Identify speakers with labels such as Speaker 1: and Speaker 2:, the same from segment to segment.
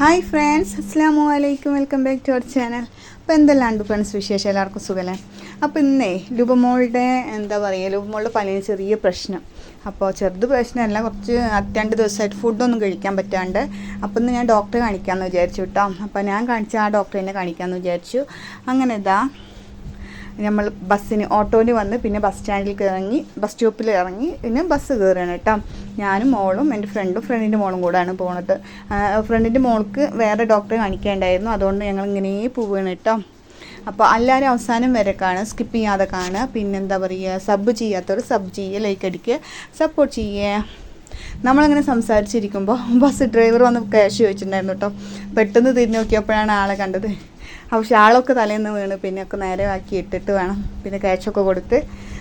Speaker 1: Hi friends അസ്സാമു അലൈക്കും. Welcome back to our channel അപ്പോൾ എന്തെല്ലാമുണ്ട് ഫ്രണ്ട്സ് വിശേഷം? എല്ലാവർക്കും സുഖമല്ലേ അപ്പോൾ ഇന്നേ ലുബമോളുടെ എന്താ പറയുക ലുബമോളുടെ പനിന് ചെറിയ പ്രശ്നം. അപ്പോൾ ചെറുത് പ്രശ്നമല്ല കുറച്ച് രണ്ട് ദിവസമായിട്ട് ഫുഡൊന്നും കഴിക്കാൻ പറ്റാണ്ട്. അപ്പോൾ ഇന്ന് ഞാൻ ഡോക്ടറെ കാണിക്കാമെന്ന് വിചാരിച്ചു കേട്ടോ അപ്പോൾ ഞാൻ കാണിച്ച ആ ഡോക്ടറെ തന്നെ കാണിക്കാമെന്ന് വിചാരിച്ചു. അങ്ങനെ ഇതാ നമ്മൾ ബസ്സിന് ഓട്ടോയിൽ വന്ന് പിന്നെ ബസ് സ്റ്റാൻഡിൽ ഇറങ്ങി ബസ് സ്റ്റോപ്പിൽ ഇറങ്ങി പിന്നെ ബസ് കയറുകയാണ് കേട്ടോ. ഞാനും മോളും എന്റെ ഫ്രണ്ടും ഫ്രണ്ടിന്റെ മോളും കൂടെയാണ് പോണത്. ഫ്രണ്ടിന്റെ മോൾക്ക് വേറെ ഡോക്ടറെ കാണിക്കേണ്ടായിരുന്നു. അതുകൊണ്ട് ഞങ്ങൾ ഇങ്ങനെ പോവുകയാണ് കേട്ടോ. അപ്പോൾ എല്ലാവരും അവസാനം വരെ കാണുക സ്കിപ്പ് ചെയ്യാതെ കാണുക. പിന്നെന്താ പറയുക സബ് ചെയ്യാത്തവർ സബ് ചെയ്യുക ലൈക്ക് അടിക്കുക സപ്പോർട്ട് ചെയ്യുക. നമ്മളങ്ങനെ സംസാരിച്ചിരിക്കുമ്പോൾ ബസ് ഡ്രൈവർ വന്ന് ക്യാഷ് ചോദിച്ചിട്ടുണ്ടായിരുന്നു കേട്ടോ. പെട്ടെന്ന് തിരിഞ്ഞ് നോക്കിയപ്പോഴാണ് ആളെ കണ്ടത്. പക്ഷെ ആളൊക്കെ തലേന്ന് വീണ് പിന്നെ ഒക്കെ നേരെ ആക്കി ഇട്ടിട്ട് വേണം പിന്നെ ക്യാഷൊക്കെ കൊടുത്ത്.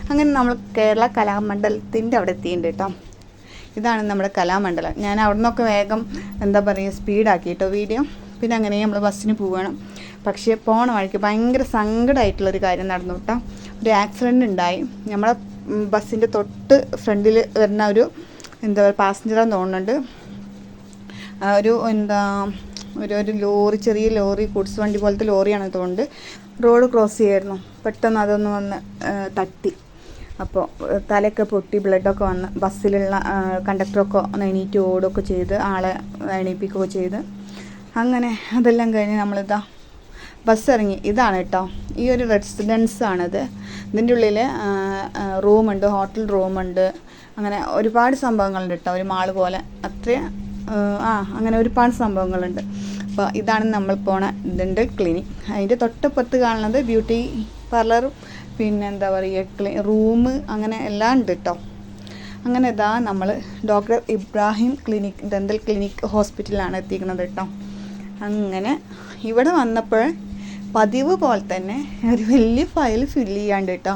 Speaker 1: അങ്ങനെ നമ്മൾ കേരള കലാമണ്ഡലത്തിന്റെ അവിടെ എത്തിയിട്ടുണ്ട് കേട്ടോ. ഇതാണ് നമ്മുടെ കലാമണ്ഡലം. ഞാൻ അവിടെ നിന്നൊക്കെ വേഗം എന്താ പറയുക സ്പീഡാക്കി കേട്ടോ വീഡിയോ. പിന്നെ അങ്ങനെ നമ്മൾ ബസ്സിന് പോവണം പക്ഷേ പോണ വഴിക്ക് ഭയങ്കര സങ്കടമായിട്ടുള്ളൊരു കാര്യം നടന്നു കേട്ടോ. ഒരു ആക്സിഡന്റ് ഉണ്ടായി. നമ്മളെ ബസ്സിന്റെ തൊട്ട് ഫ്രണ്ടിൽ വരുന്ന ഒരു എന്താ പറയുക പാസഞ്ചറാന്ന് തോന്നുന്നുണ്ട്. ഒരു എന്താ ഒരു ഒരു ലോറി ചെറിയ ലോറി ഗുഡ്സ് വണ്ടി പോലത്തെ ലോറിയാണ് തോണ്ട് റോഡ് ക്രോസ് ചെയ്യായിരുന്നു. പെട്ടെന്ന് അതൊന്ന് വന്ന് തട്ടി. അപ്പോൾ തലയൊക്കെ പൊട്ടി ബ്ലഡൊക്കെ വന്ന് ബസ്സിലുള്ള കണ്ടക്ടറൊക്കെ ഒന്ന് എണീറ്റ് ഓടുകയൊക്കെ ചെയ്ത് ആളെ എണീപ്പിക്കുകയൊക്കെ ചെയ്ത്. അങ്ങനെ അതെല്ലാം കഴിഞ്ഞ് നമ്മളിതാ ബസ് ഇറങ്ങി ഇതാണ് കേട്ടോ. ഈ ഒരു റെസിഡൻസ് ആണിത് ഇതിന്റെ ഉള്ളിൽ റൂമുണ്ട് ഹോട്ടൽ റൂമുണ്ട്. അങ്ങനെ ഒരുപാട് സംഭവങ്ങളുണ്ട് കേട്ടോ. ഒരു മാൾ പോലെ. അത്രയും ആ അങ്ങനെ ഒരുപാട് സംഭവങ്ങളുണ്ട്. അപ്പോൾ ഇതാണ് നമ്മൾ പോണ ഡെന്റൽ ക്ലിനിക് അതിന്റെ തൊട്ടപ്പുറത്ത് കാണുന്നത് ബ്യൂട്ടി പാർലറും പിന്നെ എന്താ പറയുക ക്ലി റൂം അങ്ങനെ എല്ലാം ഉണ്ട് കേട്ടോ അങ്ങനെ ഇതാ നമ്മൾ doctor Ibrahim clinic dental clinic ഹോസ്പിറ്റലിലാണ് എത്തിക്കുന്നത് കേട്ടോ അങ്ങനെ ഇവിടെ വന്നപ്പോൾ പതിവ് പോലെ തന്നെ ഒരു വലിയ ഫയൽ ഫില്ല് ചെയ്യാണ്ട് കേട്ടോ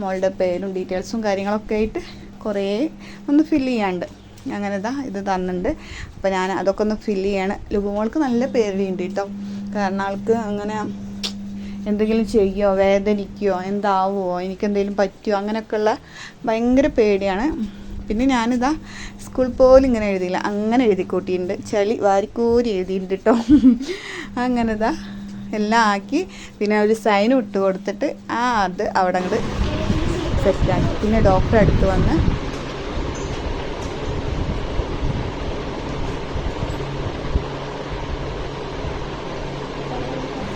Speaker 1: മോളുടെ പേരും ഡീറ്റെയിൽസും കാര്യങ്ങളൊക്കെ ആയിട്ട് കുറേ ഒന്ന് ഫില്ല് ചെയ്യാണ്ട്. അങ്ങനെ ഇതാ ഇത് തന്നിട്ടുണ്ട് അപ്പോൾ ഞാൻ അതൊക്കെ ഒന്ന് ഫില്ല് ചെയ്യണം. ലുബുമോൾക്ക് നല്ല പേടിയുണ്ട് കേട്ടോ കാരണം ആൾക്ക് അങ്ങനെ എന്തെങ്കിലും ചെയ്യുമോ വേദനിക്കുകയോ എന്താവുമോ എനിക്കെന്തെങ്കിലും പറ്റുമോ അങ്ങനെയൊക്കെയുള്ള ഭയങ്കര പേടിയാണ്. പിന്നെ ഞാനിതാ സ്കൂൾ പോലും ഇങ്ങനെ എഴുതിയില്ല. അങ്ങനെ എഴുതി കൂട്ടിയിട്ടുണ്ട് ചളി വാരിക്കൂരി എഴുതിയിട്ടുണ്ട് കേട്ടോ അങ്ങനെ ഇതാ എല്ലാം ആക്കി പിന്നെ ഒരു സൈൻ ഇട്ട് കൊടുത്തിട്ട് ആ അത് അവിടെ അങ്ങോട്ട് സെറ്റാക്കി പിന്നെ ഡോക്ടറെ അടുത്ത് വന്ന്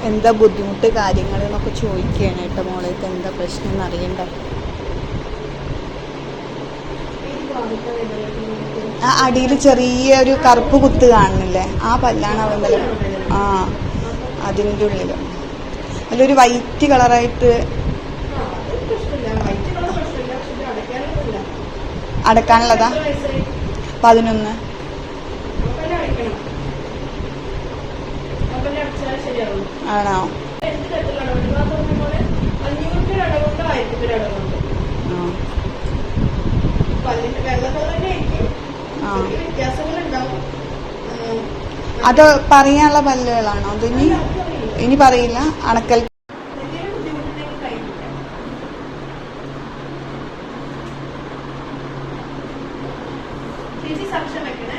Speaker 1: എന്താ ബുദ്ധിമുട്ട് കാര്യങ്ങൾ എന്നൊക്കെ ചോദിക്കുകയാണ് കേട്ടോ മോളേക്ക് എന്താ പ്രശ്നം എന്ന് അറിയണ്ട. ആ അടിയിൽ ചെറിയ ഒരു കറുപ്പ് കുത്ത് കാണുന്നില്ലേ? ആ പല്ലാണ് അവന്റെ ആ അതിന്റെ ഉള്ളിൽ അതിലൊരു വൈറ്റ് കളറായിട്ട് അടക്കാനുള്ളതാ? പതിനൊന്ന്. ആണോ? അത് പറയാനുള്ള പല്ലുകളാണോ? അതിനി ഇനി പറയില്ല. അണക്കൽ
Speaker 2: സാക്ഷ്യം വെക്കണേ.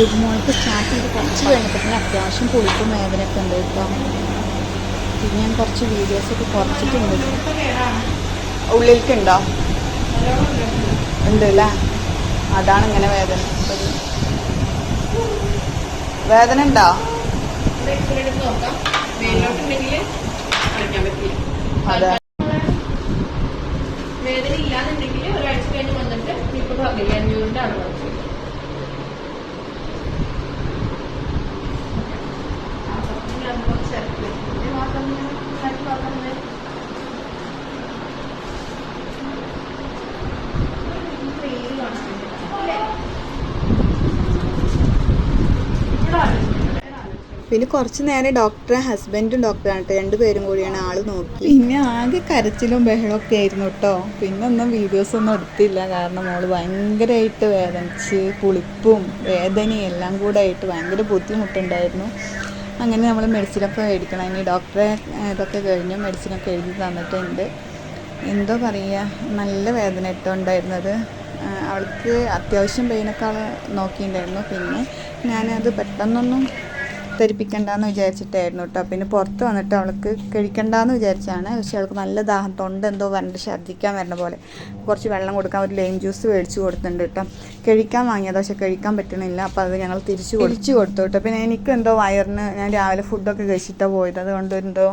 Speaker 1: ലുഗ്മോൾക്ക് സ്റ്റാർട്ട് ചെയ്ത് കുറച്ച് കഴിഞ്ഞപ്പോൾ അത്യാവശ്യം പുളിപ്പും വേദനയൊക്കെ ഉണ്ട് കേട്ടോ. പിന്നെ ഞാൻ കുറച്ച് വീഡിയോസൊക്കെ കുറച്ചിട്ടുണ്ട്. ഉള്ളിലേക്കുണ്ടോ ഉണ്ട് അല്ലേ അതാണ് ഇങ്ങനെ വേദന. വേദന ഉണ്ടോ? അതെ.
Speaker 2: വേദന ഇല്ലാന്നുണ്ടെങ്കിൽ ഒരാഴ്ച കഴിഞ്ഞ് വന്നിട്ട് പറഞ്ഞില്ലേ അഞ്ഞൂറിന്റെ അളവ് വെച്ചു
Speaker 1: പിന്നെ കുറച്ച് നേരം ഡോക്ടറെ ഹസ്ബൻഡും ഡോക്ടറാണ് കേട്ടോ രണ്ടുപേരും കൂടിയാണ് ആൾ നോക്കി. പിന്നെ ആകെ കരച്ചിലും ബഹളമൊക്കെ ആയിരുന്നു കേട്ടോ പിന്നെ ഒന്നും വീഡിയോസ് ഒന്നും എടുത്തില്ല. കാരണം മോൾ ഭയങ്കരമായിട്ട് വേദനിച്ച് പുളിപ്പും വേദനയും എല്ലാം കൂടെ ആയിട്ട് ഭയങ്കര ബുദ്ധിമുട്ടുണ്ടായിരുന്നു. അങ്ങനെ നമ്മൾ മെഡിസിനൊക്കെ മേടിക്കണം ഇനി ഡോക്ടറെ ഇതൊക്കെ കഴിഞ്ഞ് മെഡിസിനൊക്കെ എഴുതി തന്നിട്ടുണ്ട്. എന്തോ പറയുക നല്ല വേദന ഇട്ടുണ്ടായിരുന്നത് അവൾക്ക് അത്യാവശ്യം പെയിനൊക്കെ നോക്കിയിട്ടുണ്ടായിരുന്നു. പിന്നെ ഞാനത് പെട്ടെന്നൊന്നും ധരിപ്പിക്കണ്ടെന്ന് വിചാരിച്ചിട്ടായിരുന്നു കേട്ടോ പിന്നെ പുറത്ത് വന്നിട്ട് അവൾക്ക് കഴിക്കണ്ടെന്ന് വിചാരിച്ചാണ്. പക്ഷെ അവൾക്ക് നല്ല ദാഹം തൊണ്ട എന്തോ വരണ്ട് ഛർദ്ദിക്കാൻ വരണ പോലെ. കുറച്ച് വെള്ളം കൊടുക്കാൻ ഒരു ലൈം ജ്യൂസ് മേടിച്ച് കൊടുത്തിട്ടുണ്ട് കേട്ടോ കഴിക്കാൻ വാങ്ങിയത് പക്ഷെ കഴിക്കാൻ പറ്റണില്ല. അപ്പോൾ അത് ഞങ്ങൾ തിരിച്ചു തിരിച്ചു കൊടുത്തു കേട്ടോ പിന്നെ എനിക്ക് എന്തോ വയറിന് ഞാൻ രാവിലെ ഫുഡൊക്കെ കഴിച്ചിട്ടാണ് പോയത്. അതുകൊണ്ട് എന്തോ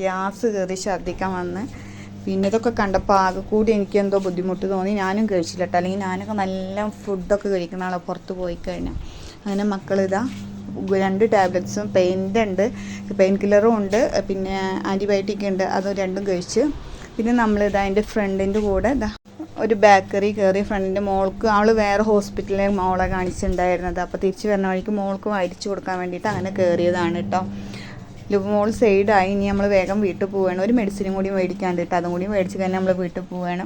Speaker 1: ഗ്യാസ് കയറി ഛർദ്ദിക്കാൻ വന്ന്. പിന്നെ ഇതൊക്കെ കണ്ടപ്പോൾ ആകെ കൂടി എനിക്ക് എന്തോ ബുദ്ധിമുട്ട് തോന്നി. ഞാനും കഴിച്ചില്ല കേട്ടോ അല്ലെങ്കിൽ ഞാനൊക്കെ നല്ല ഫുഡൊക്കെ കഴിക്കുന്ന ആളാണ് പുറത്ത് പോയി കഴിഞ്ഞാൽ അങ്ങനെ മക്കളിതാ രണ്ട് ടാബ്ലറ്റ്സും പെയിന്റെ ഉണ്ട് പെയിൻ കില്ലറും ഉണ്ട് പിന്നെ ആന്റിബയോട്ടിക് ഉണ്ട് അത് രണ്ടും കഴിച്ച്. പിന്നെ നമ്മൾ ഇത് അതിന്റെ ഫ്രണ്ടിന്റെ കൂടെ ഒരു ബേക്കറി കയറി ഫ്രണ്ടിന്റെ മോൾക്ക് അവൾ വേറെ ഹോസ്പിറ്റലിലെ മോളെ കാണിച്ചിട്ടുണ്ടായിരുന്നത്. അപ്പോൾ തിരിച്ച് വരുന്ന വഴിക്ക് മോൾക്ക് വായിച്ചു കൊടുക്കാൻ വേണ്ടിയിട്ട് അങ്ങനെ കയറിയതാണ് കേട്ടോ. മോൾ സൈഡായി ഇനി നമ്മൾ വേഗം വീട്ടിൽ പോവുകയാണ്. ഒരു മെഡിസിനും കൂടി മേടിക്കാണ്ട് കേട്ടോ അതും കൂടി മേടിച്ച് കഴിഞ്ഞാൽ നമ്മൾ വീട്ടിൽ പോവുകയാണ്.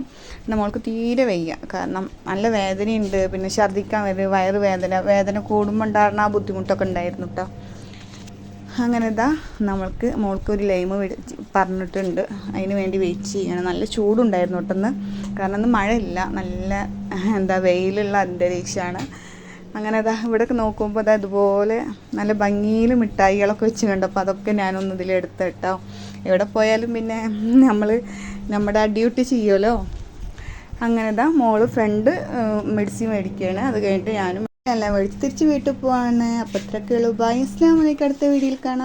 Speaker 1: നമ്മൾക്ക് തീരെ വയ്യ. കാരണം നല്ല വേദനയുണ്ട്. പിന്നെ ഛർദ്ദിക്കാൻ വരും വയറ് വേദന വേദന കൂടുമ്പോൾ ഉണ്ടാകുന്ന ആ ബുദ്ധിമുട്ടൊക്കെ ഉണ്ടായിരുന്നു കേട്ടോ അങ്ങനെ ഇതാ നമ്മൾക്ക് മോൾക്ക് ഒരു ലൈമ് പറഞ്ഞിട്ടുണ്ട്. അതിന് വേണ്ടി വെയിറ്റ് ചെയ്യണം. നല്ല ചൂടുണ്ടായിരുന്നു കേട്ടെന്ന് കാരണം ഇന്ന് മഴയില്ല. നല്ല എന്താ വെയിലുള്ള അന്തരീക്ഷമാണ്. അങ്ങനെ അതാ ഇവിടെ നോക്കുമ്പോൾ അതാ ഇതുപോലെ നല്ല ഭംഗിയിൽ മിഠായികളൊക്കെ വെച്ച് കണ്ടപ്പോൾ അതൊക്കെ ഞാനൊന്ന് ഇതിലെടുത്ത് കേട്ടോ എവിടെ പോയാലും പിന്നെ നമ്മൾ നമ്മുടെ ഡ്യൂട്ടി ചെയ്യുമല്ലോ അങ്ങനെ ഇതാ മോൾ ഫ്രണ്ട് മെഡിസിൻ മേടിക്കുകയാണ് അത് കഴിഞ്ഞിട്ട് ഞാനും എല്ലാം മേടിച്ച് തിരിച്ച് വീട്ടിൽ പോവാണ്. അപ്പോൾ ഇത്രയൊക്കെ ഉള്ളൂ. ബൈ. ഇസ്ലാമിലേക്ക് അടുത്ത വീഡിയോയിൽ കാണാം.